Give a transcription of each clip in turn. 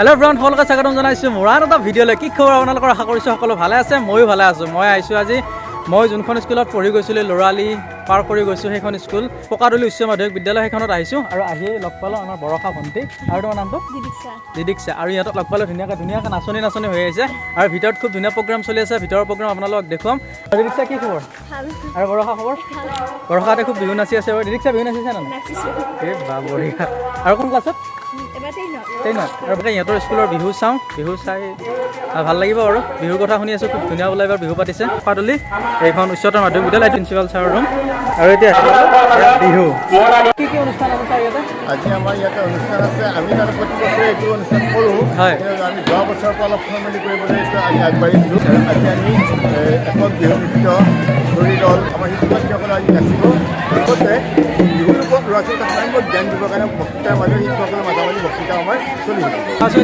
Hello' brown সকলোকে স্বাগতম জনাইছোঁ মোৰ আন এটা ভিডিঅ'লৈ। কি খবৰ আপোনালোকৰ? আশা কৰিছোঁ সকলো ভালে আছে ময়ো ভালে আছোঁ। মই আহিছোঁ আজি মই যোনখন স্কুলত পঢ়ি গৈছিলোঁ ল'ৰালি পাৰ কৰি গৈছোঁ সেইখন স্কুল পকাদলি উচ্চ মাধ্যমিক বিদ্যালয় সেইখনত আহিছোঁ। আৰু আহিয়ে লগ পালোঁ আমাৰ বৰষা ভণ্টি। আৰু তোমাৰ নামটো? দিদিক্সা আৰু ইহঁতক লগ পালোঁ ধুনীয়াকৈ ধুনীয়াকৈ নাচনি নাচনি হৈ আহিছে। আৰু ভিতৰত খুব ধুনীয়া প্ৰগ্ৰাম চলি আছে ভিতৰৰ প্ৰগ্ৰাম আপোনালোকক দেখুৱাম। দিদিক্সা কি খবৰ? আৰু বৰষা খবৰ? বৰষাতে খুব বিহু নাচি আছে বাৰু। দিদিক্সা বিহু নাচিছে নাই? আৰু কোন ক্লাছত? তাকে ইহঁতৰ স্কুলৰ বিহু চাওঁ বিহু চাই ভালো লাগিব আৰু বিহুৰ কথা শুনি আছোঁ খুব ধুনীয়া বোলে এইবাৰ বিহু পাতিছে। পাতলি এইখন উচ্চতৰ মাধ্যমিক বিদ্যালয় প্ৰিন্সিপাল ছাৰৰ ৰুম। আৰু এতিয়া বিহু। কি কি অনুষ্ঠান আছে ইয়াতে? আজি আমাৰ ইয়াতে অনুষ্ঠান আছে। আমি তাতে প্ৰতি বছৰে এইটো অনুষ্ঠান কৰোঁ। হয়। আমি যোৱা বছৰৰ পৰা অলপ সলনি কৰিবলৈ এইটো আমি আগবাঢ়িছোঁ। আজি আমি এ, একক বিহু নৃত্য চৰি দল আমাৰ শিক্ষাৰ্থীসকলে আজি নাচিব। লগতে বিহুৰ ওপৰত ল'ৰা ছোৱালীক সাধাৰণতে জ্ঞান দিবৰ কাৰণে বক্তৃতাৰ মাজেৰে শিক্ষকসকলে মাজে বক্তৃতা আমাৰ চলি আছোঁ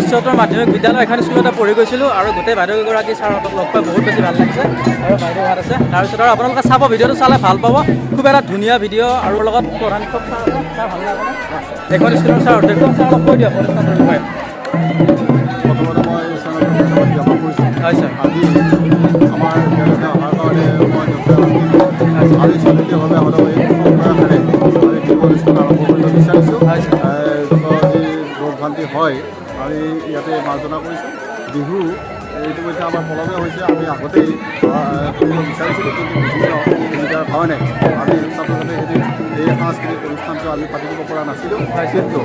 উচ্চতৰ মাধ্যমিক বিদ্যালয় এখন স্কুলতে পঢ়ি গৈছিলোঁ আৰু গোটেই বাইদেউগৰাকী ছাৰহঁতক লগ পাই বহুত বেছি ভালো লাগিছে। আৰু বাইদেউ ভালো আছে। তাৰপিছত আৰু আপোনালোকে চাব ভিডিঅ'টো চালে ভালো পাব। খুব এটা ধুনীয়া ভিডিঅ' আৰু লগত প্ৰধান শিক্ষক ছাৰ আছে ছাৰ ভালো লাগে এইখন স্কুলৰ ছাৰ অধ্যক্ষ ছাৰ অলপ কৈ দিয়ক অনুষ্ঠানটোৰ বিষয়ে প্ৰথমতে মই অনুষ্ঠানত ধন্যবাদ জ্ঞাপন কৰিছোঁ। হয় ছাৰ। আজি আমাৰ হয়, আমি ইয়াতে মাৰ্জনা কৰিছোঁ। বিহু, এইটো এতিয়া আমাৰ পলমে হৈছে। আমি আগতেই কৰিব বিচাৰিছিলোঁ কাৰণে আমি ছাত্ৰ ছাত্ৰীখিনি এই সাংস্কৃতিক অনুষ্ঠানটো আমি পাতি পৰা নাছিলোঁ। কিন্তু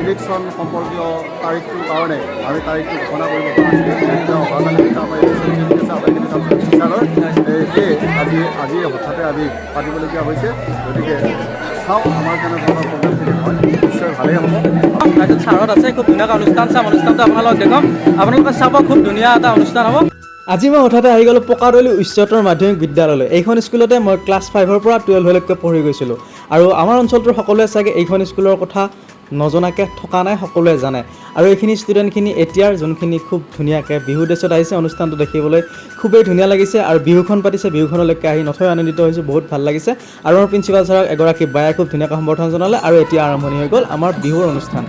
ইলেকশ্যন সম্পৰ্কীয় তাৰিখটোৰ কাৰণে আমি তাৰিখটো ঘোষণা কৰিব পৰা ছাত্ৰ সেয়ে আজি আজি হঠাতে আমি পাতিবলগীয়া হৈছে। গতিকে চাওঁ আমাৰ কেনেধৰণৰ প্ৰগ্ৰেমখিনি হয় নিশ্চয় ভালেই হ'ব। তাৰপিছত ছাৰত আছে খুব ধুনীয়াকৈ অনুষ্ঠান চাম অনুষ্ঠানটো আপোনালোকক দেখাম আপোনালোকে চাব খুব ধুনীয়া এটা অনুষ্ঠান হ'ব। আজি মই হঠাতে আহি গ'লোঁ পকাদলি উচ্চতৰ মাধ্যমিক বিদ্যালয়লৈ। এইখন স্কুলতে মই ক্লাছ ফাইভৰ পৰা টুৱেলভলৈকে পঢ়ি গৈছিলোঁ। আৰু আমাৰ অঞ্চলটোৰ সকলোৱে চাগে এইখন স্কুলৰ কথা নজনাকৈ থকা নাই সকলোৱে জানে। আৰু এইখিনি ষ্টুডেণ্টখিনি এতিয়াৰ যোনখিনি খুব ধুনীয়াকৈ বিহু ড্ৰেছত আহিছে অনুষ্ঠানটো দেখিবলৈ খুবেই ধুনীয়া লাগিছে আৰু বিহুখন পাতিছে বিহুখনলৈকে আহি নথৈ আনন্দিত হৈছোঁ বহুত ভাল লাগিছে। আৰু আমাৰ প্ৰিন্সিপাল ছাৰক এগৰাকী বায়ে খুব ধুনীয়াকৈ সম্বৰ্ধনা জনালে আৰু এতিয়া আৰম্ভণি হৈ গ'ল আমাৰ বিহুৰ অনুষ্ঠান।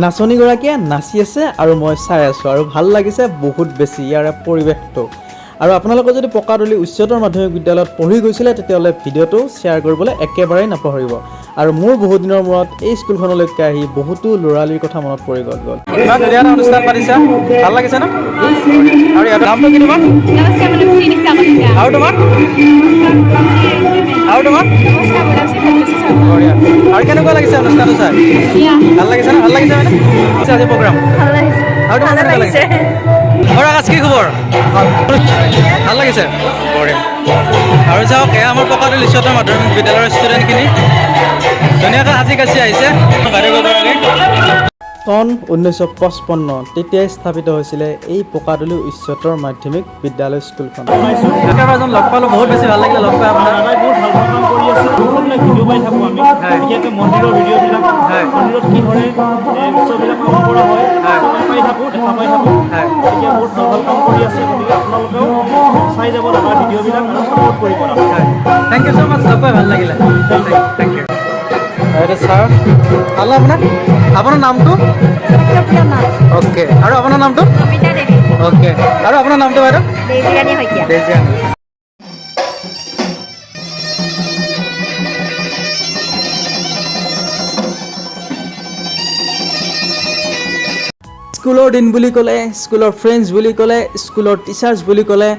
নাচনীগৰাকীয়ে নাচি আছে আৰু মই চাই আছোঁ আৰু ভালো লাগিছে বহুত বেছি ইয়াৰে পৰিৱেশটো। আৰু আপোনালোকৰ যদি পকাদলি উচ্চতৰ মাধ্যমিক বিদ্যালয়ত পঢ়ি গৈছিলে তেতিয়াহ'লে ভিডিঅ'টো শ্বেয়াৰ কৰিবলৈ একেবাৰেই নাপাহৰিব। আৰু মোৰ বহুত দিনৰ মূৰত এই স্কুলখনলৈকে আহি বহুতো ল'ৰালিৰ কথা মনত পৰি গ'ল। গ'ল ইমান ধুনীয়া অনুষ্ঠান পাতিছা। ভালো লাগিছে ন? আৰু ইয়াৰ নামটো কি তোমাৰ আৰু তোমাৰ আৰু তোমাৰ আৰু কেনেকুৱা লাগিছে অনুষ্ঠানটো চাই ভালো লাগিছে ভালো লাগিছে মানে? আজি প্ৰগ্ৰাম ভালো লাগিছে। আৰু তোমাৰ কেনেকুৱা লাগিছে। ঘৰ আকাশ কি খবৰ ভালো লাগিছে? বঢ়িয়া আৰু চাওক এয়া আমাৰ পকাদলি উচ্চতৰ মাধ্যমিক বিদ্যালয়ৰ ষ্টুডেণ্টখিনি ধুনীয়াকৈ সাজি কাচি আহিছে বাইদেউগৰাকী চন ঊনৈছশ পঁচপন্ন তেতিয়াই স্থাপিত হৈছিলে এই পকাদলি উচ্চতৰ মাধ্যমিক বিদ্যালয় স্কুলখন। লগ পালোঁ বহুত বেছি ভালো লাগিলে লগ পাই আপোনাৰ। বহুত ভালো ভালো কাম কৰি আছে। ভিডিঅ' পাই থাকোঁ আমি। বিশেষকৈ মন্দিৰৰ ভিডিঅ'বিলাক। মন্দিৰত কি উৎসৱবিলাক পালন কৰা হয়। হয়। পাই থাকোঁ দেখা পাই থাকোঁ। গতিকে বহুত ভালো ভালো কাম কৰি আছে। গতিকে আপোনালোকেও চাই যাব দাদাৰ ভিডিঅ'বিলাক। আৰু ছাপোৰ্ট কৰিব দাদা thank you so' much log পাই ভালো লাগিলে। থেংক ইউ এইটো ছাৰ। ভাল আপোনাৰ? আপোনাৰ নামটো? অ'কে আৰু আপোনাৰ নামটো? অ'কে আৰু আপোনাৰ নামটো বাইদেউ? দেজিয়ান স্কুলৰ দিন বুলি ক'লে স্কুলৰ ফ্ৰেণ্ডছ বুলি ক'লে স্কুলৰ টিচাৰ্ছ বুলি ক'লে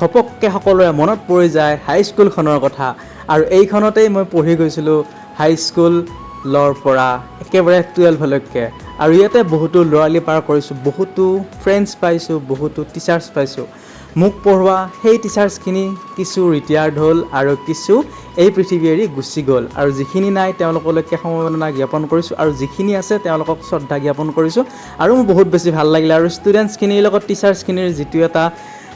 ঘপককৈ সকলোৰে মনত পৰি যায় হাইস্কুলখনৰ কথা। আৰু এইখনতেই মই পঢ়ি গৈছিলোঁ হাইস্কুল লৰ পৰা একেবাৰে টুৱেলভলৈকে আৰু ইয়াতে বহুতো ল'ৰালি পাৰ কৰিছোঁ, বহুতো ফ্ৰেণ্ডছ পাইছোঁ, বহুতো টিচাৰ্ছ পাইছোঁ। মোক পঢ়োৱা সেই টিচাৰ্ছখিনি কিছু ৰিটায়াৰ্ড হ'ল আৰু কিছু এই পৃথিৱী এৰি গুচি গ'ল। আৰু যিখিনি নাই তেওঁলোকলৈকে সমবেদনা জ্ঞাপন কৰিছোঁ আৰু যিখিনি আছে তেওঁলোকক শ্ৰদ্ধা জ্ঞাপন কৰিছোঁ। আৰু মোৰ বহুত বেছি ভালো লাগিলে আৰু ষ্টুডেণ্টছখিনিৰ লগত টিচাৰ্ছখিনিৰ যিটো এটা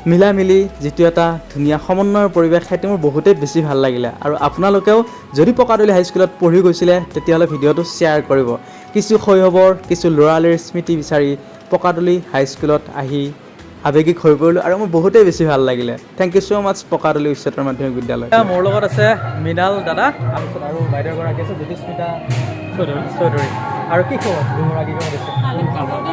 মিলা মিলি যিটো এটা ধুনীয়া সমন্বয়ৰ পৰিৱেশ সেইটো মোৰ বহুতেই বেছি ভাল লাগিলে। আৰু আপোনালোকেও যদি পকাদলি হাইস্কুলত পঢ়ি গৈছিলে তেতিয়াহ'লে ভিডিঅ'টো শ্বেয়াৰ কৰিব। কিছু শৈশৱৰ কিছু ল'ৰালিৰ স্মৃতি বিচাৰি পকাদলি হাইস্কুলত আহি আৱেগিক হৈ পৰিলোঁ আৰু মোৰ বহুতেই বেছি ভাল লাগিলে। থেংক ইউ ছ' মাছ পকাদলি উচ্চতৰ মাধ্যমিক বিদ্যালয় মোৰ লগত আছে মৃণাল দাদা আৰু বাইদেউগৰাকী আছে জ্যোতিস্মিতা চৌধুৰী আৰু কি খবৰ? দুগৰাকীকে দিছে।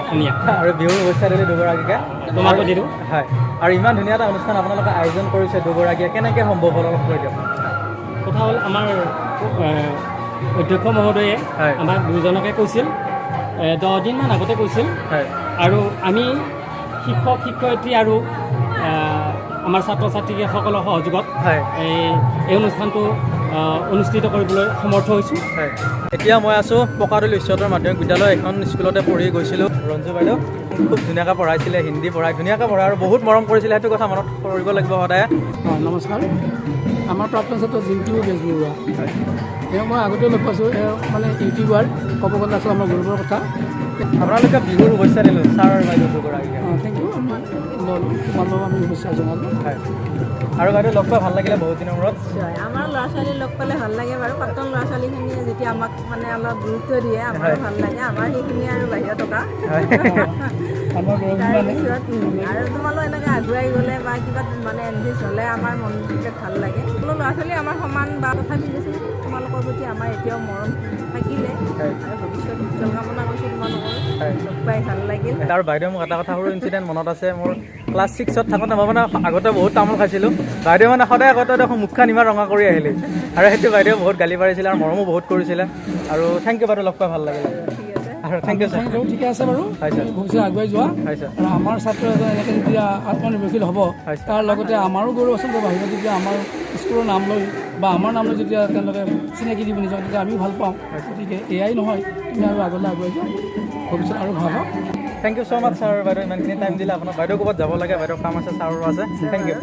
ধুনীয়া। আৰু বিহুৰ শুভেচ্ছা দিলে দুগৰাকীকে। তোমাকো দিলোঁ। হয়। আৰু ইমান ধুনীয়া এটা অনুষ্ঠান আপোনালোকে আয়োজন কৰিছে দুগৰাকীয়ে। কেনেকৈ সম্ভৱ হ'ল অলপ কৈ দিয়ক? কথা হ'ল আমাৰ অধ্যক্ষ মহোদয়ে। আমাক দুজনকে কৈছিল। দহদিনমান আগতে কৈছিল। আৰু আমি শিক্ষক শিক্ষয়িত্ৰী আৰু আমাৰ ছাত্ৰ ছাত্ৰীসকলৰ সহযোগত হয়। এই এই অনুষ্ঠানটো অনুষ্ঠিত কৰিবলৈ সমৰ্থ হৈছোঁ। হয়। এতিয়া মই আছোঁ পকাদলি উচ্চতৰ মাধ্যমিক বিদ্যালয় এখন স্কুলতে পঢ়ি গৈছিলোঁ। ৰঞ্জু বাইদেউ খুব ধুনীয়াকৈ পঢ়াইছিলে হিন্দী পঢ়াই ধুনীয়াকৈ পঢ়াই আৰু বহুত মৰম কৰিছিলে সেইটো কথা মনত কৰিব লাগিব সদায়। অঁ নমস্কাৰ। আমাৰ প্ৰাক্তন ছাত্ৰ জিন্টু বেজবৰুৱা। এওঁ মই আগতেও লগ পাইছোঁ মানে ইউটিউবাৰ ক'ব গ'লে আছোঁ আমাৰ গ্ৰুপৰ কথা। আপোনালোকে বিহুৰ শুভেচ্ছা দিলোঁ ছাৰ আৰু বাইদেউ দুগৰাকীকে। অঁ থেংক ইউ ল'লোঁ তোমালোকক আমি শুভেচ্ছা জনালোঁ। হয়। আৰু বাইদেউ লগ পাই ভালো লাগিলে বহুত দিনৰ মূৰত? আমাৰ ল'ৰা ছোৱালী লগ পালে ভালো লাগে বাৰু। প্ৰাক্তন ল'ৰা ছোৱালীখিনিয়ে যেতিয়া আমাক মানে অলপ গুৰুত্ব দিয়ে। আমাৰো ভালো লাগে। আমাৰ সেইখিনি আৰু বাহিৰত থকা। আৰু তোমালোক এনেকৈ আগুৱাই গ'লে বা কিবা মানে এনগেজ হ'লে আমাৰ মনটোকে ভালো লাগে। সকলো ল'ৰা ছোৱালী আমাৰ সমান বা তথাপি দেচোন তোমালোকৰ প্ৰতি আমাৰ এতিয়াও মৰম থাকিলে। আৰু ভৱিষ্যত উজ্জ্বল কামনা কৰিছোঁ তোমালোকৰ হয়। লগ পাই ভাল লাগিল। আৰু বাইদেউ মোক এটা কথা সৰু ইনচিডেণ্ট মনত আছে। মোৰ ক্লাছ ছিক্সত থাকোঁতে মই মানে আগতে বহুত তামোল খাইছিলোঁ। বাইদেউ মানে সদায় আগতে দেখোন মুখখন ইমান ৰঙা কৰি আহিলে। আৰু সেইটো বাইদেউ বহুত গালি পাৰিছিলে আৰু মৰমো বহুত কৰিছিলে। আৰু থেংক ইউ বাইদেউ লগ পাই ভাল লাগিলে। থেংক ইউ ছাৰ ঠিকে আছে বাৰু। ভৱিষ্যত আগুৱাই যোৱা আৰু আমাৰ ছাত্ৰ এজন এনেকৈ যেতিয়া আত্মনিৰ্ভৰশীল হ'ব তাৰ লগতে আমাৰো গৌৰৱ আছে যে বাহিৰত যেতিয়া আমাৰ স্কুলৰ নাম লৈ বা আমাৰ নাম লৈ যেতিয়া তেওঁলোকে চিনাকি দিব নিজক তেতিয়া আমিও ভালো পাওঁ। গতিকে এয়াই নহয় তুমি আৰু আগলৈ আগুৱাই যোৱা। ভৱিষ্যত আৰু ভালো হওক। Thank you so' much sir বাইদেউ ইমানখিনি টাইম দিলে। আপোনাৰ বাইদেউ ক'ৰবাত যাব লাগে বাইদেউ কাম আছে ছাৰৰো আছে। Thank you